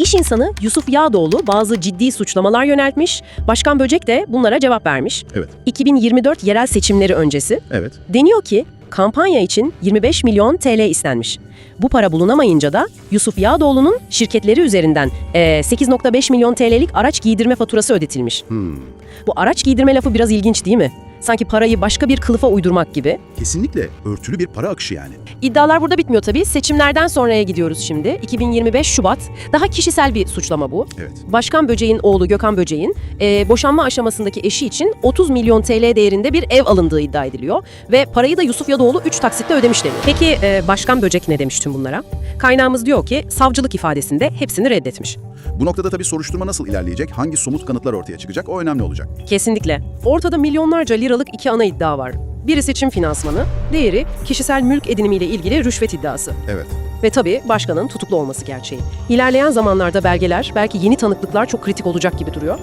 İş insanı Yusuf Yağdoğlu bazı ciddi suçlamalar yöneltmiş, Başkan Böcek de bunlara cevap vermiş. Evet. 2024 yerel seçimleri öncesi Evet. deniyor ki kampanya için 25 milyon TL istenmiş. Bu para bulunamayınca da Yusuf Yağdoğlu'nun şirketleri üzerinden eee, 8.5 milyon TL'lik araç giydirme faturası ödetilmiş. Bu araç giydirme lafı biraz ilginç değil mi? Sanki parayı başka bir kılıfa uydurmak gibi. Kesinlikle örtülü bir para akışı yani. İddialar burada bitmiyor tabii. Seçimlerden sonraya gidiyoruz şimdi. 2025 Şubat. Daha kişisel bir suçlama bu. Evet. Başkan Böceğin oğlu Gökhan Böceğin e, boşanma aşamasındaki eşi için 30 milyon TL değerinde bir ev alındığı iddia ediliyor. Ve parayı da Yusuf Yadoğlu 3 taksitle ödemiş deniyor. Peki e, Başkan Böcek ne demiş tüm bunlara? Kaynağımız diyor ki savcılık ifadesinde hepsini reddetmiş. Bu noktada tabii soruşturma nasıl ilerleyecek, hangi somut kanıtlar ortaya çıkacak o önemli olacak. Kesinlikle. Ortada milyonlarca liralık iki ana iddia var. Biri seçim finansmanı, diğeri kişisel mülk edinimiyle ilgili rüşvet iddiası. Evet. Ve tabii başkanın tutuklu olması gerçeği. İlerleyen zamanlarda belgeler, belki yeni tanıklıklar çok kritik olacak gibi duruyor.